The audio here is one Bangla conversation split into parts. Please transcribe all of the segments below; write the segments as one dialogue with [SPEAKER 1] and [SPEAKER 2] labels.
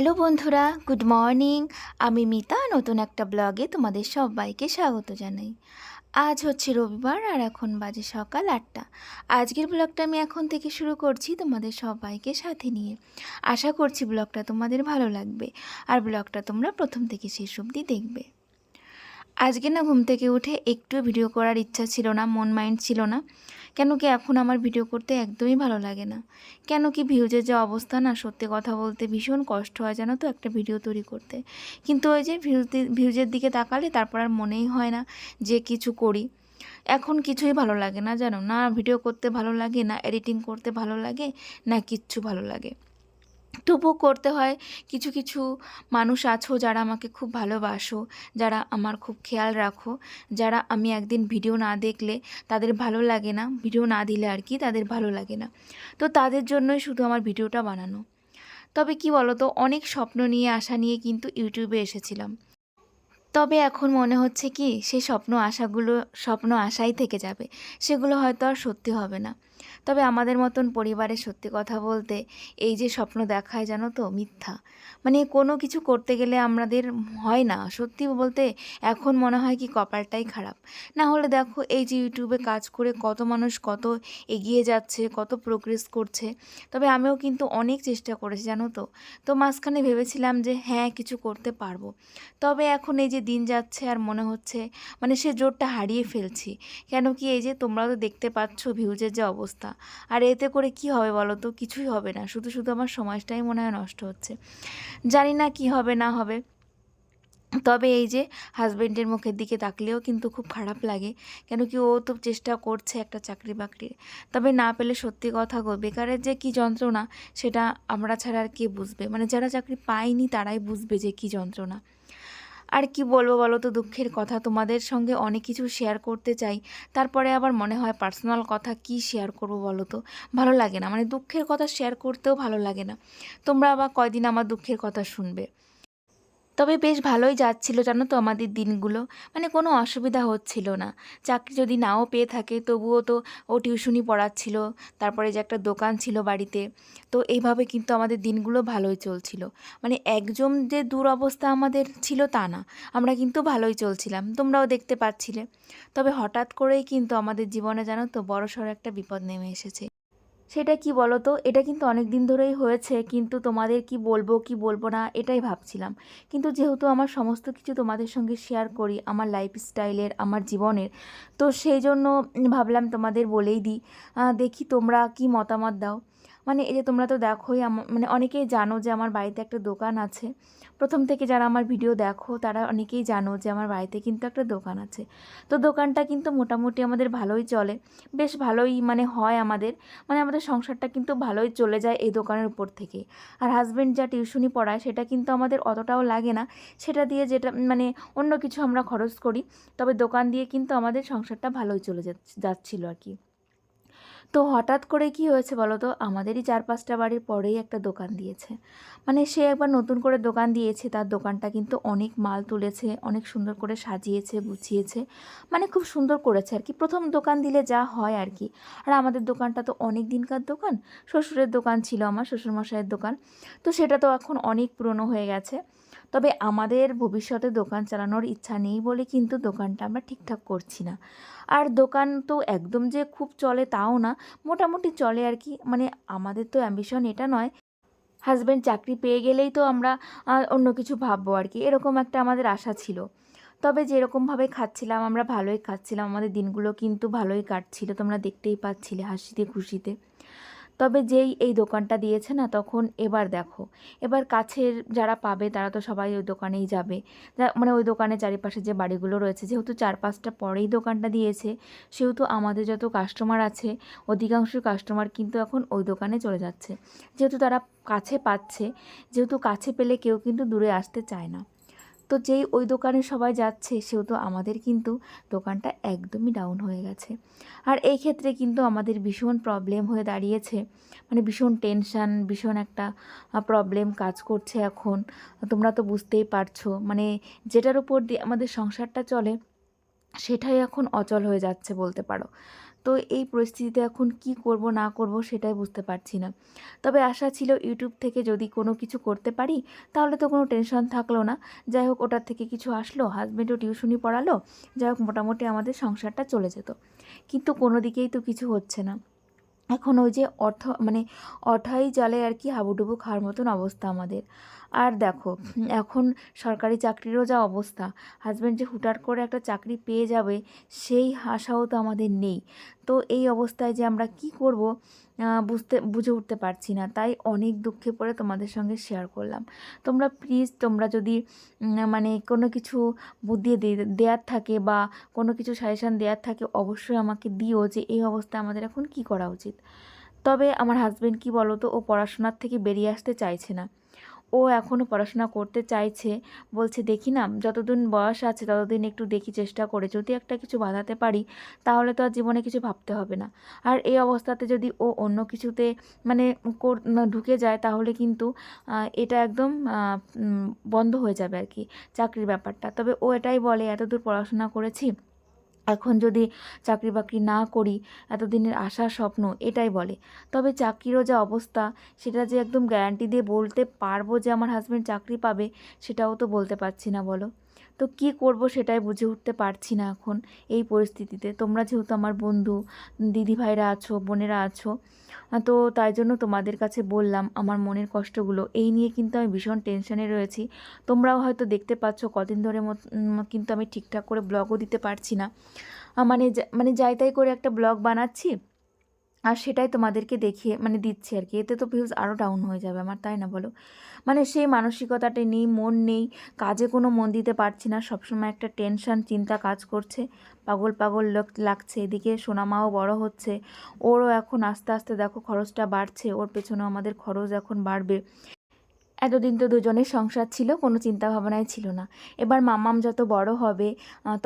[SPEAKER 1] হ্যালো বন্ধুরা, গুড মর্নিং। আমি মিতা, নতুন একটা ব্লগে তোমাদের সবাইকে স্বাগত জানাই। আজ হচ্ছে রবিবার আর এখন বাজে সকাল আটটা। আজকের ব্লগটা আমি এখন থেকে শুরু করছি তোমাদের সবাইকে সাথে নিয়ে। আশা করছি ব্লগটা তোমাদের ভালো লাগবে। আর ব্লগটা তোমরা প্রথম থেকে শেষ অবধি দেখবে। আজকে না ঘুম থেকে উঠে একটু ভিডিও করার ইচ্ছা ছিল না, মন মাইন্ড ছিল না। কেন কি এখন আমার ভিডিও করতে একদমই ভালো লাগে না। কেন কি ভিউজের যে অবস্থা না, সত্যি কথা বলতে ভীষণ কষ্ট হয় জানো তো একটা ভিডিও তৈরি করতে। কিন্তু ওই যে ভিউজ ভিউজের দিকে তাকালে তারপর আর মনেই হয় না যে কিছু করি। এখন কিছুই ভালো লাগে না জানো? না ভিডিও করতে ভালো লাগে, না এডিটিং করতে ভালো লাগে, না কিচ্ছু ভালো লাগে। তবুও করতে হয়। কিছু কিছু মানুষ আছো যারা আমাকে খুব ভালোবাসো, যারা আমার খুব খেয়াল রাখো, যারা আমি একদিন ভিডিও না দেখলে তাদের ভালো লাগে না, ভিডিও না দিলে আর কি তাদের ভালো লাগে না। তো তাদের জন্যই শুধু আমার ভিডিওটা বানানো। তবে কি বলো তো অনেক স্বপ্ন নিয়ে, আশা নিয়ে কিন্তু ইউটিউবে এসেছিলাম। তবে এখন মনে হচ্ছে কি, সেই স্বপ্ন, আশাগুলো, স্বপ্ন আশাই থেকে যাবে। সেগুলো হয়তো আর সত্যি হবে না। তবে আমাদের মতন পরিবারে সত্যি কথা বলতে এই যে স্বপ্ন দেখায় জানো তো মিথ্যা। মানে কোনো কিছু করতে গেলে আমাদের হয় না। সত্যি বলতে এখন মনে হয় কি কপালটাই খারাপ। না হলে দেখো এই যে ইউটিউবে কাজ করে কত মানুষ কত এগিয়ে যাচ্ছে, কত প্রোগ্রেস করছে। তবে আমিও কিন্তু অনেক চেষ্টা করেছি জানো তো। তো মাঝখানে ভেবেছিলাম যে হ্যাঁ কিছু করতে পারব। তবে এখন এই যে দিন যাচ্ছে আর মনে হচ্ছে মানে সে জোরটা হারিয়ে ফেলছি। কেন কি এই যে তোমরাও তো দেখতে পাচ্ছ ভিউজের যে অবস্থা। আর এতে করে কি হবে বলো তো? কিছুই হবে না। শুধু শুধু আমার সমাজটাই মনে হয় নষ্ট হচ্ছে। জানি না কি হবে, না হবে। তবে এই যে হাজব্যান্ডের মুখের দিকে তাকলেও কিন্তু খুব খারাপ লাগে। কেন কি ও তো চেষ্টা করছে একটা চাকরি বাকরির তবে না পেলে সত্যি কথা গো, বেকারের যে কী যন্ত্রণা, সেটা আমরা ছাড়া আর কে বুঝবে? মানে যারা চাকরি পায়নি তারাই বুঝবে যে কী যন্ত্রণা। আর কি বলব বলো তো, দুঃখের কথা। তোমাদের সঙ্গে অনেক কিছু শেয়ার করতে চাই। তারপরে আবার মনে হয় পার্সোনাল কথা কি শেয়ার করব বলো তো? ভালো লাগে না। মানে দুঃখের কথা শেয়ার করতেও ভালো লাগে না। তোমরা আবার কয়দিন আমার দুঃখের কথা শুনবে? তবে বেশ ভালোই যাচ্ছিল, জানো তো আমাদের দিনগুলো। মানে কোনো অসুবিধা হচ্ছিল না। চাকরি যদি নাও পেয়ে থাকে, তবুও তো ও টিউশনি পড়াচ্ছিল। তারপরে যে একটা দোকান ছিল বাড়িতে, তো এইভাবে কিন্তু আমাদের দিনগুলো ভালোই চলছিল। মানে একজন যে দুরবস্থা আমাদের ছিল তা না, আমরা কিন্তু ভালোই চলছিলাম, তোমরাও দেখতে পাচ্ছিলে। তবে হঠাৎ করেই কিন্তু আমাদের জীবনে জানো তো বড়সড় একটা বিপদ নেমে এসেছে। সেটা কি বলো তো এটা কিন্তু অনেক দিন ধরেই হয়েছে, কিন্তু তোমাদের কি বলব কি বলব না, এটাই ভাবছিলাম। কিন্তু যেহেতু আমার সমস্ত কিছু তোমাদের সঙ্গে শেয়ার করি, আমার লাইফস্টাইলের আমার জীবনের, তো সেই জন্য ভাবলাম তোমাদের বলেই দিই। দেখি তোমরা কি মতামত দাও। মানে এই যে তোমরা তো দেখোই মানে অনেকেই জানো যে আমার বাড়িতে একটা দোকান আছে। প্রথম থেকে যারা আমার ভিডিও দেখো, তারা অনেকেই জানো যে আমার বাড়িতে কিন্তু একটা দোকান আছে। তো দোকানটা কিন্তু মোটামুটি আমাদের ভালোই চলে। বেশ ভালোই মানে হয় আমাদের। মানে আমাদের সংসারটা কিন্তু ভালোই চলে যায় এই দোকানের উপর থেকে। আর হাজব্যান্ড যা টিউশনি পড়ায়, সেটা কিন্তু আমাদের অতটাও লাগে না। সেটা দিয়ে যেটা মানে অন্য কিছু আমরা খরচ করি। তবে দোকান দিয়ে কিন্তু আমাদের সংসারটা ভালোই চলে যাচ্ছ- যাচ্ছিল আর কি। তো হঠাৎ করে কি হয়েছে বলো তো? আমাদেরই চার পাঁচটা বাড়ির পরেই একটা দোকান দিয়েছে। মানে সে একবার নতুন করে দোকান দিয়েছে, তার দোকানটা কিন্তু অনেক মাল তুলেছে, অনেক সুন্দর করে সাজিয়েছে, গুছিয়েছে মানে খুব সুন্দর করেছে আর কি। প্রথম দোকান দিলে যা হয় আর কি। আর আমাদের দোকানটা তো অনেক দিনকার দোকান, শ্বশুরের দোকান ছিল আমার, শ্বশুরমশাইয়ের দোকান। তো সেটা তো এখন অনেক পুরনো হয়ে গেছে। তবে আমাদের ভবিষ্যতে দোকান চালানোর ইচ্ছা নেই বলে কিন্তু দোকানটা আমরা ঠিকঠাক করছি না। আর দোকান তো একদম যে খুব চলে তাও না, মোটামুটি চলে আর কি। মানে আমাদের তো অ্যাম্বিশন এটা নয় হাজব্যান্ড চাকরি পেয়ে গেলেই তো আমরা অন্য কিছু ভাববো আর কি। এরকম একটা আমাদের আশা ছিল। তবে যেরকমভাবে খাচ্ছিলাম, আমরা ভালোই খাচ্ছিলাম। আমাদের দিনগুলো কিন্তু ভালোই কাটছিল, তোমরা দেখতেই পাচ্ছিলে হাসিতে খুশিতে। তবে যেই এই দোকানটা দিয়েছে না, তখন এবার দেখো। এবার কাছের যারা পাবে, তারা তো সবাই ওই দোকানেই যাবে। মানে ওই দোকানের চারিপাশে যে বাড়িগুলো রয়েছে, যেহেতু চার পাঁচটা পরেই দোকানটা দিয়েছে, সেহেতু আমাদের যত কাস্টমার আছে, অধিকাংশ কাস্টমার কিন্তু এখন ওই দোকানে চলে যাচ্ছে। যেহেতু তারা কাছে পাচ্ছে, যেহেতু কাছে পেলে কেউ কিন্তু দূরে আসতে চায় না। তো যেই ওই দোকানে সবাই যাচ্ছে সেহেতু আমাদের কিন্তু দোকানটা একদমই ডাউন হয়ে গেছে। আর এই ক্ষেত্রে কিন্তু আমাদের ভীষণ প্রবলেম হয়ে দাঁড়িয়েছে। মানে ভীষণ টেনশান ভীষণ একটা প্রবলেম কাজ করছে এখন। তোমরা তো বুঝতেই পারছ। মানে যেটার উপর দিয়ে আমাদের সংসারটা চলে, সেটাই এখন অচল হয়ে যাচ্ছে বলতে পারো। তো এই পরিস্থিতিতে এখন কি করব, না করব সেটাই বুঝতে পারছি না। তবে আশা ছিল ইউটিউব থেকে যদি কোনো কিছু করতে পারি, তাহলে তো কোনো টেনশন থাকল না। যাই হোক, ওটার থেকে কিছু আসলো হাজব্যান্ডও টিউশনি পড়ালো, যাই হোক, মোটামুটি আমাদের সংসারটা চলে যেত। কিন্তু কোনো দিকেই তো কিছু হচ্ছে না। এখন ওই যে অর্থ মানে অঠাই জলে আর কি হাবুডুবু খাওয়ার মতন অবস্থা আমাদের। আর দেখো, এখন সরকারি চাকরিরও যা অবস্থা হাজব্যান্ড যে হুটার করে একটা চাকরি পেয়ে যাবে, সেই আশাও তো আমাদের নেই। তো এই অবস্থায় যে আমরা কি করব বুঝতে, বুঝে উঠতে পারছি না। তাই অনেক দুঃখে পড়ে তোমাদের সঙ্গে শেয়ার করলাম। তোমরা প্লিজ তোমরা যদি মানে কোনো কিছু বুদ্ধি দেওয়ার থাকে বা কোনো কিছু সাজেশান দেওয়ার থাকে, অবশ্যই আমাকে দিও যে এই অবস্থায় আমাদের এখন কি করা উচিত। তবে আমার হাজব্যান্ড কি বলো তো ও পড়াশোনার থেকে বেরিয়ে আসতে চাইছে না। ও এখনও পড়াশোনা করতে চাইছে। বলছে, দেখি না, যতদিন বয়স আছে ততদিন একটু দেখি চেষ্টা করে। যদি একটা কিছু বাঁধাতে পারি, তাহলে তো আর জীবনে কিছু ভাবতে হবে না। আর এই অবস্থাতে যদি ও অন্য কিছুতে মানে ঢুকে যায়, তাহলে কিন্তু এটা একদম বন্ধ হয়ে যাবে আর কি, চাকরির ব্যাপারটা। তবে ও এটাই বলে, এতদূর পড়াশোনা করেছি এখন যদি চাকরি বাকরি না করি, এতদিনের আশা স্বপ্ন, এটাই বলে। তবে চাকরিরও যা অবস্থা, সেটা যে একদম গ্যারান্টি দিয়ে বলতে পারব যে আমার হাজব্যান্ড চাকরি পাবে, সেটাও তো বলতে পারছি না, বলো। তো কি করব সেটাই বুঝে উঠতে পারছি না এখন এই পরিস্থিতিতে। তোমরা যেহেতু আমার বন্ধু দিদি ভাইরা আছো, বোনেরা আছো তো তাই জন্য তোমাদের কাছে বললাম আমার মনের কষ্টগুলো। এই নিয়ে কিন্তু আমি ভীষণ টেনশনে রয়েছি। তোমরাও হয়তো দেখতে পাচ্ছ কদিন ধরে কিন্তু আমি ঠিকঠাক করে ব্লগও দিতে পারছি না। মানে মানে যাই তাই করে একটা ব্লগ বানাচ্ছি। আর সেটাই তোমাদেরকে দেখিয়ে মানে দিচ্ছে আর কি। এতে তো ভিউজ আরও ডাউন হয়ে যাবে আমার, তাই না বলো? মানে সেই মানসিকতাটা নেই, মন নেই, কাজে কোনো মন দিতে পারছি না, সবসময় একটা টেনশন চিন্তা কাজ করছে। পাগল পাগল লাগছে, এদিকে সোনামাও বড় হচ্ছে। ওরও এখন আস্তে আস্তে দেখো খরচটা বাড়ছে, ওর পেছনেও আমাদের খরচ এখন বাড়বে। এতদিন তো দুজনের সংসার ছিল, কোনো চিন্তা ভাবনাই ছিল না। এবার মামাম যত বড় হবে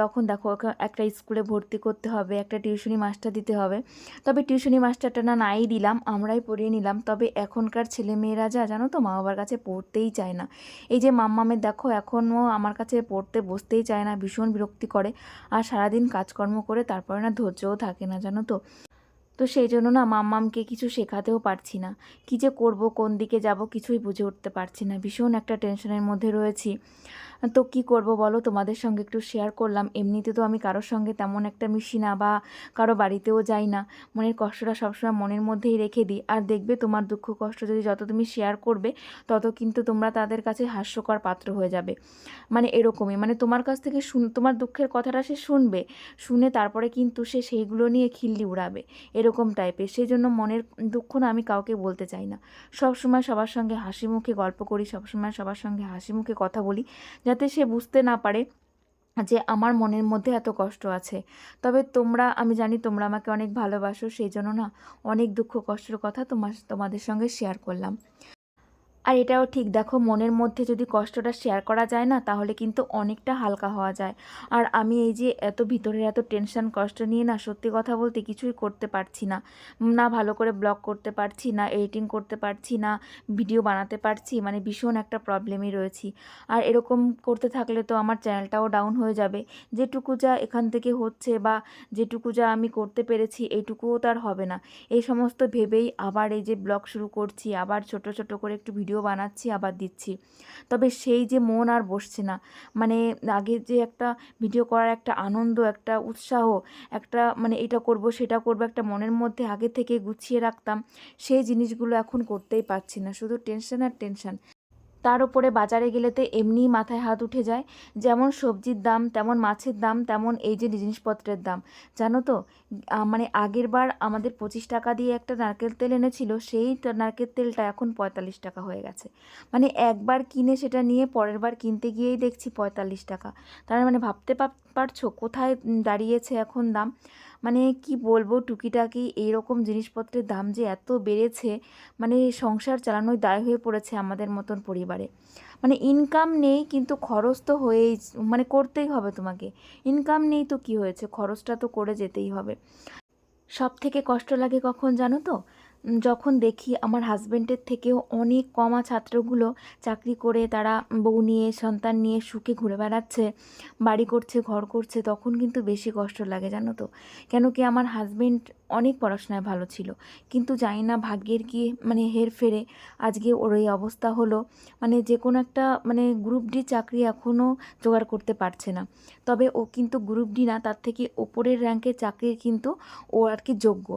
[SPEAKER 1] তখন দেখো একটা স্কুলে ভর্তি করতে হবে, একটা টিউশনি মাস্টার দিতে হবে। তবে টিউশনি মাস্টারটা না নাই দিলাম, আমরাই পড়িয়ে নিলাম। তবে এখনকার ছেলে মেয়েরা যা, জানো তো মা বাবার কাছে পড়তেই চায় না। এই যে মাম্মামের দেখো, এখনও আমার কাছে পড়তে বসতেই চায় না, ভীষণ বিরক্তি করে। আর সারাদিন কাজকর্ম করে তারপরে না ধৈর্যও থাকে না, জানো তো। তো সেই জন্য না মাম্মামকে কিছু শেখাতেও পারছি না। কী যে করব, কোন দিকে যাব কিছুই বুঝে উঠতে পারছি না। ভীষণ একটা টেনশনের মধ্যে রয়েছি। তো কি করব বলো? তোমাদের সঙ্গে একটু শেয়ার করলাম। এমনিতে তো আমি কারোর সঙ্গে তেমন একটা মিশি না বা কারও বাড়িতেও যাই না। মনের কষ্টটা সবসময় মনের মধ্যেই রেখে দিই। আর দেখবে তোমার দুঃখ কষ্ট যদি যত তুমি শেয়ার করবে, তত কিন্তু তোমরা তাদের কাছে হাস্যকর পাত্র হয়ে যাবে। মানে এরকমই। মানে তোমার কাছ থেকে শুন, তোমার দুঃখের কথাটা সে শুনবে। শুনে তারপরে কিন্তু সে সেইগুলো নিয়ে খিল্লি উড়াবে। এরকম টাইপের সেই জন্য মনের দুঃখ না আমি কাউকে বলতে চাই না। সব সময় সবার সঙ্গে হাসি মুখে গল্প করি, সবসময় সবার সঙ্গে হাসি মুখে কথা বলি। যাতে সে বুঝতে না পারে যে আমার মনের মধ্যে এত কষ্ট আছে। তবে তোমরা, আমি জানি তোমরা আমাকে অনেক ভালোবাসো, সেই জন্য না অনেক দুঃখ কষ্টের কথা তোমার, তোমাদের সঙ্গে শেয়ার করলাম। আর এটাও ঠিক। দেখো, মনের মধ্যে যদি কষ্টটা শেয়ার করা যায় না, তাহলে কিন্তু অনেকটা হালকা হওয়া যায়। আর আমি এই যে এত ভিতরের এত টেনশন কষ্ট নিয়ে না সত্যি কথা বলতে কিছুই করতে পারছি না। না ভালো করে ব্লগ করতে পারছি না এডিটিং করতে পারছি না ভিডিও বানাতে পারছি মানে ভীষণ একটা প্রবলেমই রয়েছি। আর এরকম করতে থাকলে তো আমার চ্যানেলটাও ডাউন হয়ে যাবে। যেটুকু যা এখান থেকে হচ্ছে বা যেটুকু যা আমি করতে পেরেছি, এইটুকুও তার হবে না। এই সমস্ত ভেবেই আবার এই যে ব্লগ শুরু করছি, আবার ছোট ছোট করে একটু ভিডিও বানাচ্ছি, আবার দিচ্ছি। তবে সেই যে মন আর বসছে না মানে আগে যে একটা ভিডিও করার একটা আনন্দ, একটা উৎসাহ, একটা মানে এটা করব, সেটা করব, একটা মনের মধ্যে আগে থেকে গুছিয়ে রাখতাম, সেই জিনিসগুলো এখন করতেই পারছি না। শুধু টেনশন আর টেনশন। তার উপরে বাজারে গেলে তো এমনিই মাথায় হাত উঠে যায়। যেমন সবজির দাম, তেমন মাছের দাম, তেমন এই যে জিনিসপত্রের দাম। জানো তো মানে আগের বার আমাদের পঁচিশ টাকা দিয়ে একটা নারকেল তেল এনেছিল, সেই নারকেল তেলটা এখন পঁয়তাল্লিশ টাকা হয়ে গেছে। মানে একবার কিনে সেটা নিয়ে পরের বার কিনতে গিয়েই দেখছি পঁয়তাল্লিশ টাকা। তার মানে ভাবতে পারছ কোথায় দাঁড়িয়েছে এখন দাম? মানে কি বলব, টুকিটাকি এইরকম জিনিসপত্রের দাম যে এত বেড়েছে মানে সংসার চালানোই দায় হয়ে পড়েছে আমাদের মতন পরিবারে। মানে ইনকাম নেই কিন্তু খরচ তো হয়েই মানে করতেই হবে তোমাকে। ইনকাম নেই তো কি হয়েছে? খরচটা তো করে যেতেই হবে। সব থেকে কষ্ট লাগে কখন জানো তো? যখন দেখি আমার হাজব্যান্ডের থেকেও অনেক কমা ছাত্রগুলো চাকরি করে তারা বউ নিয়ে, সন্তান নিয়ে সুখে ঘুরে বেড়াচ্ছে, বাড়ি করছে, ঘর করছে, তখন কিন্তু বেশি কষ্ট লাগে, জানো তো? কেন কি আমার হাজব্যান্ড অনেক পড়াশোনায় ভালো ছিল। কিন্তু জানি না ভাগ্যের কি মানে হেরফেরে আজকে ওর এই অবস্থা হলো মানে যে কোনো একটা মানে গ্রুপ ডি চাকরি এখনও জোগাড় করতে পারছে না। তবে ও কিন্তু গ্রুপ ডি না, তার থেকে ওপরের র্যাঙ্কের চাকরির কিন্তু ও আর কি যোগ্য।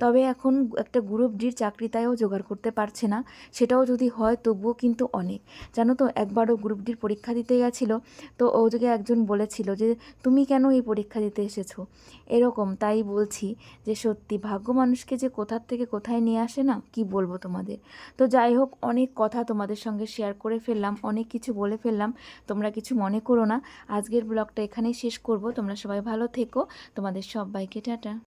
[SPEAKER 1] তবে এখন একটা গ্রুপ ডির চাকরি তাইও জোগাড় করতে পারছে না, সেটাও যদি হয় তবুও কিন্তু অনেক। জানো তো, একবারও গ্রুপ ডির পরীক্ষা দিতে গেছিল, তো ও ওদিকে একজন বলেছিল যে, তুমি কেন এই পরীক্ষা দিতে এসেছ? এরকম তাই বলছি যে সত্যি ভাগ্য মানুষকে যে কোথার থেকে কোথায় নিয়ে আসে না, কি বলব তোমাদের? তো যাই হোক, অনেক কথা তোমাদের সঙ্গে শেয়ার করে ফেললাম, অনেক কিছু বলে ফেললাম, তোমরা কিছু মনে করো না। আজকের ব্লগটা এখানেই শেষ করব, তোমরা সবাই ভালো থেকো, তোমাদের সবাইকে টাটা।